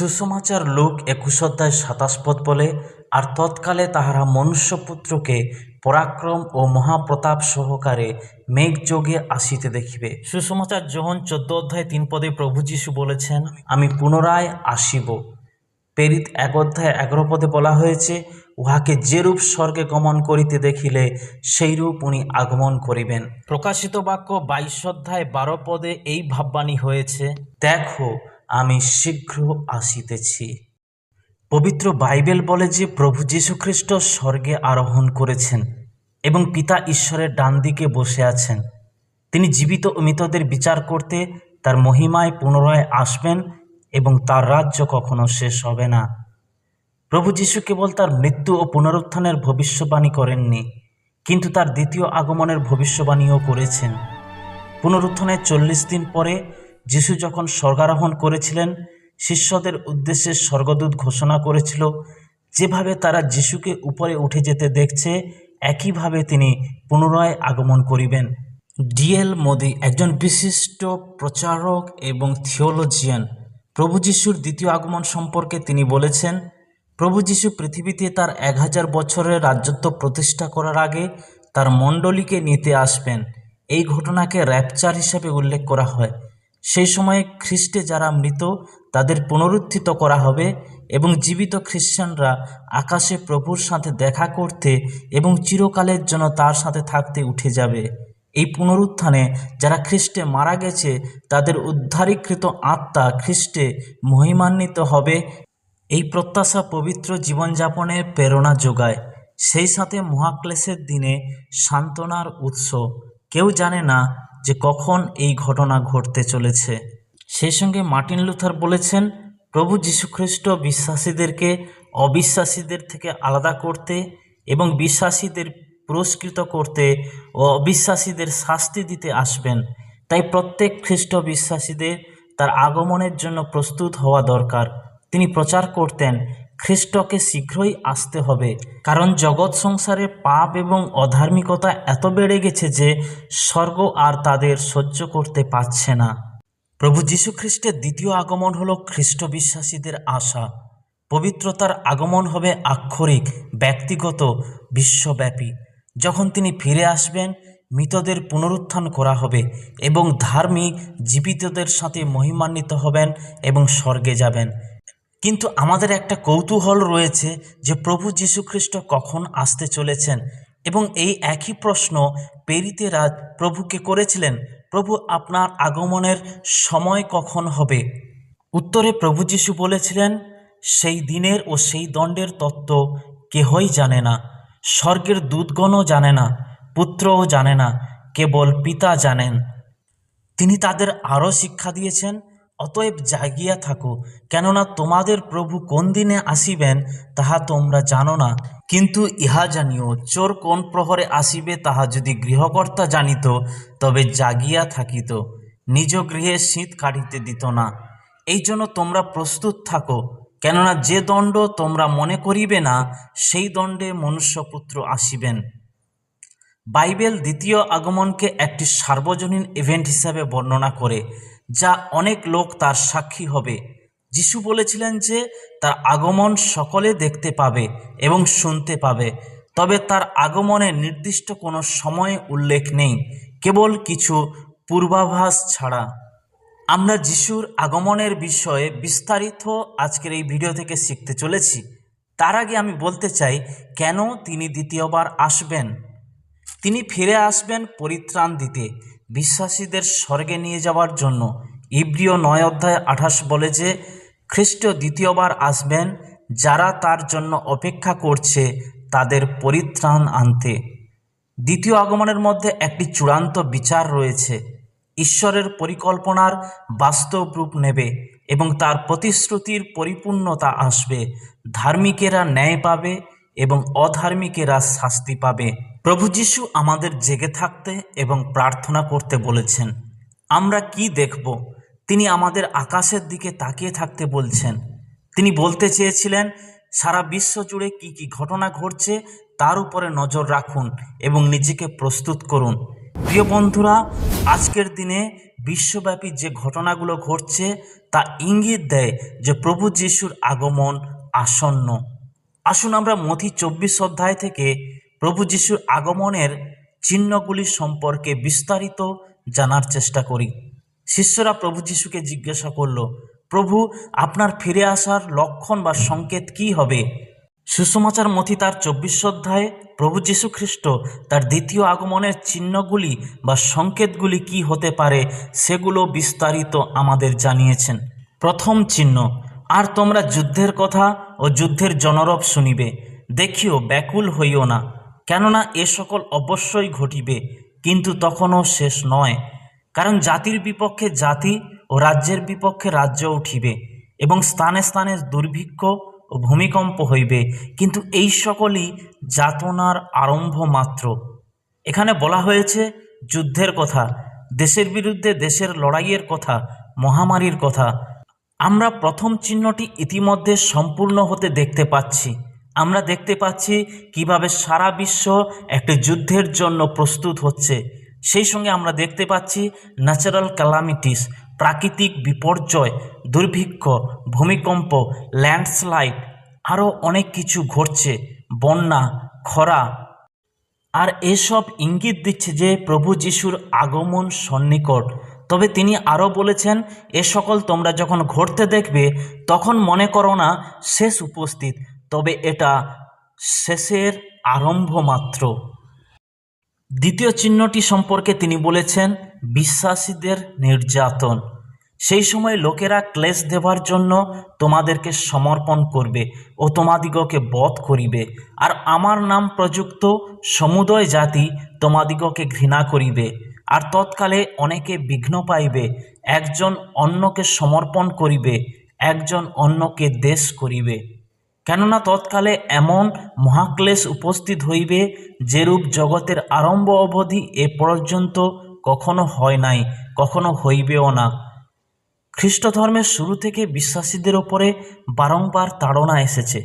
সুসমাচার লোক একুশ অধ্যায় সাতাশ পদ বলে, আর তৎকালে তাহারা মনুষ্যপুত্রকে পরাক্রম ও মহাপ্রতাপ সহকারে মেঘযোগে আসিতে দেখিবে। সুসমাচার যোহন চোদ্দ অধ্যায় তিন পদে প্রভু যীশু বলেছেন, আমি পুনরায় আসিব। পেরিত এক অধ্যায় এগারো পদে বলা হয়েছে, উহাকে যেরূপ স্বর্গে গমন করিতে দেখিলে, সেইরূপ উনি আগমন করিবেন। প্রকাশিত বাক্য বাইশ অধ্যায় বারো পদে এই ভাববাণী হয়েছে, দেখো আমি শীঘ্র আসিতেছি। পবিত্র বাইবেল বলে যে প্রভু যীশুখ্রিস্ট স্বর্গে আরোহণ করেছেন এবং পিতা ঈশ্বরের ডান দিকে বসে আছেন। তিনি জীবিত ও মৃতদের বিচার করতে তার মহিমায় পুনরায় আসবেন এবং তার রাজ্য কখনো শেষ হবে না। প্রভু যীশু কেবল তার মৃত্যু ও পুনরুত্থানের ভবিষ্যবাণী করেননি, কিন্তু তার দ্বিতীয় আগমনের ভবিষ্যবাণীও করেছেন। পুনরুত্থানের চল্লিশ দিন পরে যিশু যখন স্বর্গারোহণ করেছিলেন, শিষ্যদের উদ্দেশ্যে স্বর্গদূত ঘোষণা করেছিল, যেভাবে তারা যিশুকে উপরে উঠে যেতে দেখছে, একইভাবে তিনি পুনরায় আগমন করিবেন। ডিএল মোদি একজন বিশিষ্ট প্রচারক এবং থিওলজিয়ান। প্রভু যিশুর দ্বিতীয় আগমন সম্পর্কে তিনি বলেছেন, প্রভু যিশু পৃথিবীতে তার এক হাজার বছরের রাজত্ব প্রতিষ্ঠা করার আগে তার মণ্ডলীকে নিতে আসবেন। এই ঘটনাকে র্যাপচার হিসাবে উল্লেখ করা হয়। সেই সময়ে খ্রিস্টে যারা মৃত, তাদের পুনরুত্থিত করা হবে এবং জীবিত খ্রিস্টানরা আকাশে প্রভুর সাথে দেখা করতে এবং চিরকালের জন্য তার সাথে থাকতে উঠে যাবে। এই পুনরুত্থানে যারা খ্রিস্টে মারা গেছে, তাদের উদ্ধারীকৃত আত্মা খ্রিস্টে মহিমান্বিত হবে। এই প্রত্যাশা পবিত্র জীবনযাপনে প্রেরণা যোগায়। সেই সাথে মহাক্লেশের দিনে সান্ত্বনার উৎস। কেউ জানে না যে কখন এই ঘটনা ঘটতে চলেছে। সেই সঙ্গে মার্টিন লুথার বলেছেন, প্রভু যীশুখ্রিস্ট বিশ্বাসীদেরকে অবিশ্বাসীদের থেকে আলাদা করতে এবং বিশ্বাসীদের পুরস্কৃত করতে ও অবিশ্বাসীদের শাস্তি দিতে আসবেন। তাই প্রত্যেক খ্রিস্ট বিশ্বাসীদের তার আগমনের জন্য প্রস্তুত হওয়া দরকার। তিনি প্রচার করতেন খ্রিস্টকে শীঘ্রই আসতে হবে, কারণ জগৎ সংসারে পাপ এবং অধার্মিকতা এত বেড়ে গেছে যে স্বর্গ আর তাদের সহ্য করতে পারছে না। প্রভু যীশুখ্রিস্টের দ্বিতীয় আগমন হলো খ্রিস্ট বিশ্বাসীদের আশা। পবিত্রতার আগমন হবে আক্ষরিক, ব্যক্তিগত, বিশ্বব্যাপী। যখন তিনি ফিরে আসবেন, মৃতদের পুনরুত্থান করা হবে এবং ধার্মিক, জীবিতদের সাথে মহিমান্বিত হবেন এবং স্বর্গে যাবেন। কিন্তু আমাদের একটা কৌতূহল রয়েছে যে প্রভু যীশুখ্রিস্ট কখন আসতে চলেছেন এবং এই একই প্রশ্ন পেরিতেরা প্রভুকে করেছিলেন। প্রভু, আপনার আগমনের সময় কখন হবে? উত্তরে প্রভু যীশু বলেছিলেন, সেই দিনের ও সেই দণ্ডের তত্ত্ব কেহই জানে না। স্বর্গের দূতগণও জানে না, পুত্রও জানে না, কেবল পিতা জানেন। তিনি তাদের আরও শিক্ষা দিয়েছেন অতএব জাগিয়া থাকো, কেননা তোমাদের প্রভু কোন দিনে আসিবেন তাহা তোমরা জানো না। কিন্তু ইহা জানিও, চোর কোন প্রহরে আসিবে তাহা যদি গৃহকর্তা জানিত, তবে জাগিয়া থাকিত, নিজ গৃহে শীত কাটিতে দিত না। এই জন্য তোমরা প্রস্তুত থাকো, কেননা যে দণ্ড তোমরা মনে করিবে না, সেই দণ্ডে মনুষ্যপুত্র আসিবেন। বাইবেল দ্বিতীয় আগমনকে একটি সার্বজনীন ইভেন্ট হিসাবে বর্ণনা করে। যা অনেক লোক তার সাক্ষী হবে। যিশু বলেছিলেন যে, তার আগমন সকলে দেখতে পাবে এবং শুনতে পাবে, তবে তার আগমনে নির্দিষ্ট কোনো সময় উল্লেখ নেই, কেবল কিছু পূর্বাভাস ছাড়া। আমরা যিশুর আগমনের বিষয়ে বিস্তারিত আজকের এই ভিডিও থেকে শিখতে চলেছি। তার আগে আমি বলতে চাই, কেন তিনি দ্বিতীয়বার আসবেন? তিনি ফিরে আসবেন পরিত্রাণ দিতে। বিশ্বাসীদের স্বর্গে নিয়ে যাওয়ার জন্য ইব্রিয় নয় অধ্যায় আঠাশ বলে যে, খ্রিস্ট দ্বিতীয়বার আসবেন, যারা তার জন্য অপেক্ষা করছে তাদের পরিত্রাণ আনতে। দ্বিতীয় আগমনের মধ্যে একটি চূড়ান্ত বিচার রয়েছে। ঈশ্বরের পরিকল্পনার বাস্তব রূপ নেবে এবং তার প্রতিশ্রুতির পরিপূর্ণতা আসবে। ধার্মিকেরা ন্যায় পাবে এবং অধার্মিকেরা শাস্তি পাবে। প্রভু যিশু আমাদের জেগে থাকতে এবং প্রার্থনা করতে বলেছেন, আমরা কি দেখব? তিনি আমাদের আকাশের দিকে তাকিয়ে থাকতে বলছেন। তিনি বলতে চেয়েছিলেন, সারা বিশ্ব জুড়ে কি কি ঘটনা ঘটছে তার উপরে নজর রাখুন এবং নিজেকে প্রস্তুত করুন। প্রিয় বন্ধুরা, আজকের দিনে বিশ্বব্যাপী যে ঘটনাগুলো ঘটছে তা ইঙ্গিত দেয় যে প্রভু যিশুর আগমন আসন্ন। আসুন আমরা মথি চব্বিশ অধ্যায় থেকে প্রভু যিশুর আগমনের চিহ্নগুলি সম্পর্কে বিস্তারিত জানার চেষ্টা করি। শিষ্যরা প্রভু যিশুকে জিজ্ঞাসা করল, প্রভু, আপনার ফিরে আসার লক্ষণ বা সংকেত কি হবে? সুসমাচার মথি তার চব্বিশ অধ্যায়ে প্রভু যীশু খ্রিস্ট তার দ্বিতীয় আগমনের চিহ্নগুলি বা সংকেতগুলি কি হতে পারে সেগুলো বিস্তারিত আমাদের জানিয়েছেন। প্রথম চিহ্ন, আর তোমরা যুদ্ধের কথা ও যুদ্ধের জনরব শুনিবে, দেখিও, ব্যাকুল হইও না। কেননা এ সকল অবশ্যই ঘটিবে, কিন্তু তখনও শেষ নয়। কারণ জাতির বিপক্ষে জাতি ও রাজ্যের বিপক্ষে রাজ্য উঠিবে এবং স্থানে স্থানে দুর্ভিক্ষ ও ভূমিকম্প হইবে, কিন্তু এই সকলই যাতনার আরম্ভ মাত্র। এখানে বলা হয়েছে, যুদ্ধের কথা, দেশের বিরুদ্ধে দেশের লড়াইয়ের কথা, মহামারীর কথা। আমরা প্রথম চিহ্নটি ইতিমধ্যে সম্পূর্ণ হতে দেখতে পাচ্ছি। আমরা দেখতে পাচ্ছি কীভাবে সারা বিশ্ব একটি যুদ্ধের জন্য প্রস্তুত হচ্ছে। সেই সঙ্গে আমরা দেখতে পাচ্ছি ন্যাচারাল ক্যালামিটিস প্রাকৃতিক বিপর্যয়, দুর্ভিক্ষ, ভূমিকম্প ল্যান্ডস্লাইড আরও অনেক কিছু ঘটছে, বন্যা, খরা। আর এসব ইঙ্গিত দিচ্ছে যে প্রভু যিশুর আগমন সন্নিকট। তবে তিনি আরও বলেছেন, এ সকল তোমরা যখন ঘটতে দেখবে, তখন মনে করো না, শেষ উপস্থিত। তবে এটা শেষের আরম্ভ মাত্র। দ্বিতীয় চিহ্নটি সম্পর্কে তিনি বলেছেন, বিশ্বাসীদের নির্যাতন। সেই সময় লোকেরা ক্লেশ দেবার জন্য তোমাদেরকে সমর্পণ করবে ও তোমাদিগকে বধ করিবে। আর আমার নাম প্রযুক্ত সমুদয় জাতি তোমাদিগকে ঘৃণা করিবে। আর তৎকালে অনেকে বিঘ্ন পাইবে, একজন অন্যকে সমর্পণ করিবে, একজন অন্যকে দেশ করিবে। কেননা তৎকালে এমন মহাক্লেশ উপস্থিত হইবে যেরূপ জগতের আরম্ভ অবধি এ পর্যন্ত কখনো হয় নাই, কখনো হইবেও না। খ্রিস্ট ধর্মের শুরু থেকে বিশ্বাসীদের ওপরে বারংবার তাড়না এসেছে।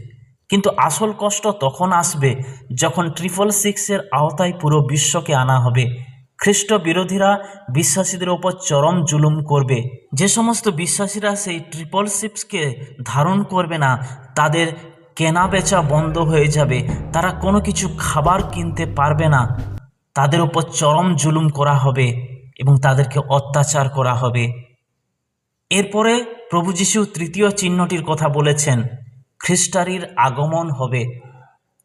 কিন্তু আসল কষ্ট তখন আসবে যখন ট্রিপল সিক্সের আওতায় পুরো বিশ্বকে আনা হবে। খ্রিস্ট বিরোধীরা বিশ্বাসীদের ওপর চরম জুলুম করবে। যে সমস্ত বিশ্বাসীরা সেই ট্রিপল সিক্সকে ধারণ করবে না, তাদের কেনা বেচা বন্ধ হয়ে যাবে। তারা কোনো কিছু খাবার কিনতে পারবে না। তাদের উপর চরম জুলুম করা হবে এবং তাদেরকে অত্যাচার করা হবে। এরপরে প্রভু যিশু তৃতীয় চিহ্নটির কথা বলেছেন, খ্রিস্টারির আগমন হবে।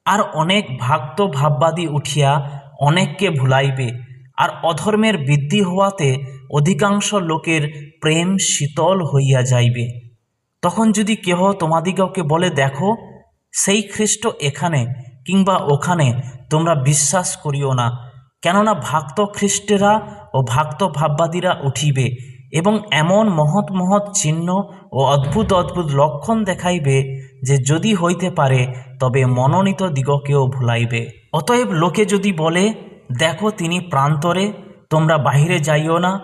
আর অনেক ভাক্ত ভাববাদী উঠিয়া অনেককে ভুলাইবে। আর অধর্মের বৃদ্ধি হওয়াতে অধিকাংশ লোকের প্রেম শীতল হইয়া যাইবে। তখন যদি কেহ তোমাদিগকে বলে, দেখো, সেই খ্রিস্ট এখানে কিংবা ওখানে তোমরা বিশ্বাস করিও না, কেননা ভাক্ত খ্রিস্টেরা ও ভাক্ত ভাববাদীরা উঠিবে এবং এমন মহৎ মহৎ চিহ্ন ও অদ্ভুত অদ্ভুত লক্ষণ দেখাইবে যে যদি হইতে পারে, তবে মনোনীত দিগকেও ভুলাইবে। অতএব লোকে যদি বলে দেখো তিনি প্রান্তরে, তোমরা বাহিরে যাইও না।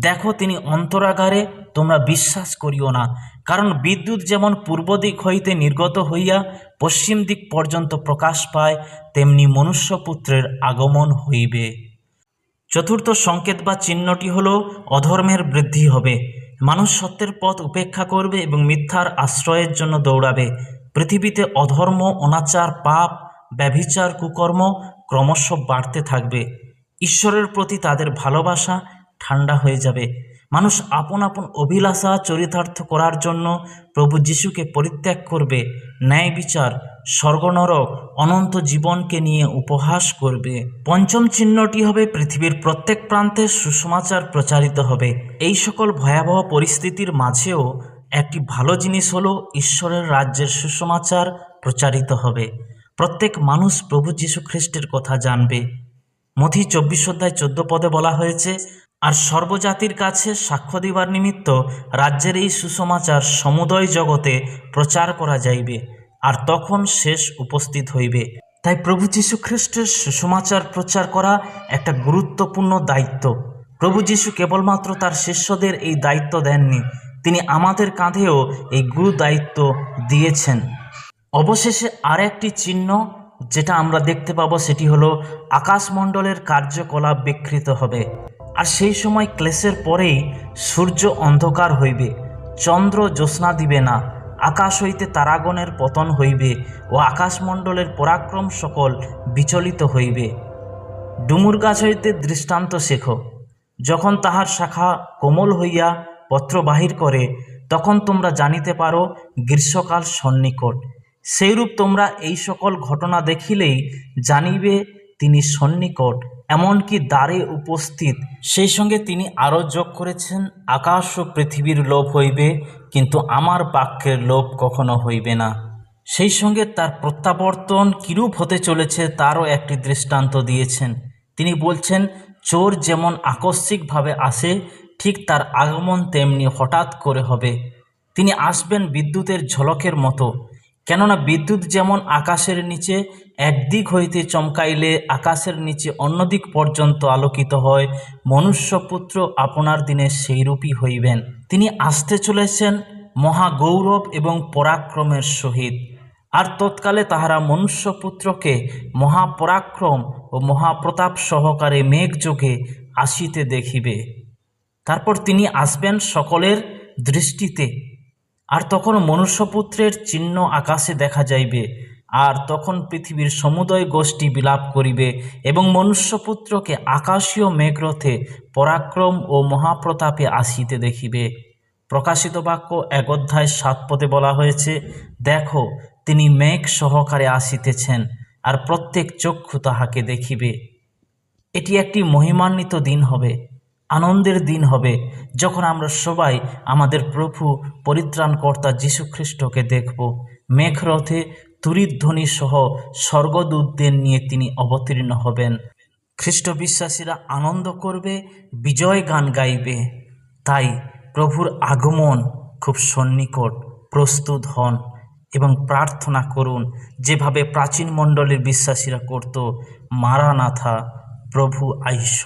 দেখো তিনি অন্তরাগারে, তোমরা বিশ্বাস করিও না। কারণ বিদ্যুৎ যেমন পূর্ব দিক হইতে নির্গত হইয়া পশ্চিম দিক পর্যন্ত প্রকাশ পায়, তেমনি মনুষ্যপুত্রের আগমন হইবে। চতুর্থ সংকেত বা চিহ্নটি হল, অধর্মের বৃদ্ধি হবে। মানুষ সত্যের পথ উপেক্ষা করবে এবং মিথ্যার আশ্রয়ের জন্য দৌড়াবে। পৃথিবীতে অধর্ম, অনাচার, পাপ, ব্যভিচার, কুকর্ম ক্রমশ বাড়তে থাকবে। ঈশ্বরের প্রতি তাদের ভালোবাসা ঠান্ডা হয়ে যাবে। মানুষ আপন আপন অভিলাষা চরিতার্থ করার জন্য প্রভু যিশুকে পরিত্যাগ করবে, ন্যায় বিচার, স্বর্গনরক, অনন্ত জীবনকে নিয়ে উপহাস করবে। পঞ্চম চিহ্নটি হবে পৃথিবীর প্রত্যেক প্রান্তে সুসমাচার প্রচারিত হবে। এই সকল ভয়াবহ পরিস্থিতির মাঝেও একটি ভালো জিনিস হলো ঈশ্বরের রাজ্যের সুসমাচার প্রচারিত হবে। প্রত্যেক মানুষ প্রভু যীশু খ্রিস্টের কথা জানবে। মথি চব্বিশ অধ্যায় চোদ্দ পদে বলা হয়েছে, আর সর্বজাতির কাছে সাক্ষ্য দিবার নিমিত্ত রাজ্যের এই সুসমাচার সমুদয় জগতে প্রচার করা যাইবে, আর তখন শেষ উপস্থিত হইবে। তাই প্রভু যীশু খ্রিস্টের সুসমাচার প্রচার করা একটা গুরুত্বপূর্ণ দায়িত্ব। প্রভু যীশু কেবলমাত্র তার শিষ্যদের এই দায়িত্ব দেননি, তিনি আমাদের কাঁধেও এই গুরু দায়িত্ব দিয়েছেন। অবশেষে আর একটি চিহ্ন যেটা আমরা দেখতে পাবো, সেটি হলো আকাশমণ্ডলের কার্যকলাপ বিকৃত হবে। আর সেই সময় ক্লেশের পরেই সূর্য অন্ধকার হইবে, চন্দ্র জ্যোৎস্না দিবে না, আকাশ হইতে তারাগণের পতন হইবে ও আকাশমণ্ডলের পরাক্রম সকল বিচলিত হইবে। ডুমুর গাছ হইতে দৃষ্টান্ত শেখ। যখন তাহার শাখা কোমল হইয়া পত্র বাহির করে, তখন তোমরা জানিতে পারো গ্রীষ্মকাল সন্নিকট। সেইরূপ তোমরা এই সকল ঘটনা দেখিলেই জানিবে তিনি সন্নিকট, এমনকি দ্বারে উপস্থিত। সেই সঙ্গে তিনি আরও যোগ করেছেন, আকাশ ও পৃথিবীর লোভ হইবে, কিন্তু আমার বাক্যের লোভ কখনো হইবে না। সেই সঙ্গে তার প্রত্যাবর্তন কিরূপ হতে চলেছে তারও একটি দৃষ্টান্ত দিয়েছেন। তিনি বলছেন, চোর যেমন আকস্মিকভাবে আসে, ঠিক তার আগমন তেমনি হঠাৎ করে হবে। তিনি আসবেন বিদ্যুতের ঝলকের মতো। কেননা বিদ্যুৎ যেমন আকাশের নিচে, একদিক হইতে চমকাইলে আকাশের নিচে অন্যদিক পর্যন্ত আলোকিত হয়, মনুষ্যপুত্র আপনার দিনে সেইরূপই হইবেন। তিনি আসতে চলেছেন মহাগৌরব এবং পরাক্রমের সহিত। আর তৎকালে তাহারা মনুষ্যপুত্রকে মহাপরাক্রম ও মহাপ্রতাপ সহকারে মেঘযোগে আসিতে দেখিবে। তারপর তিনি আসবেন সকলের দৃষ্টিতে। আর তখন মনুষ্যপুত্রের চিহ্ন আকাশে দেখা যাইবে, আর তখন পৃথিবীর সমুদয় গোষ্ঠী বিলাপ করিবে এবং মনুষ্যপুত্রকে আকাশীয় মেঘরথে পরাক্রম ও মহাপ্রতাপে আসিতে দেখিবে। প্রকাশিত বাক্য এক অধ্যায় সাত পদে বলা হয়েছে, দেখো, তিনি মেঘ সহকারে আসিতেছেন, আর প্রত্যেক চক্ষু তাহাকে দেখিবে। এটি একটি মহিমান্বিত দিন হবে। আনন্দের দিন হবে যখন আমরা সবাই আমাদের প্রভু, পরিত্রাণকর্তা যীশু খ্রিস্টকে দেখব। মেঘরথে তুরিধ্বনি সহ স্বর্গদূতদের নিয়ে তিনি অবতীর্ণ হবেন। খ্রিস্ট বিশ্বাসীরা আনন্দ করবে, বিজয় গান গাইবে। তাই প্রভুর আগমন খুব সন্নিকট, প্রস্তুত হন এবং প্রার্থনা করুন, যেভাবে প্রাচীন মণ্ডলের বিশ্বাসীরা করত, মারানাথা প্রভু আইস।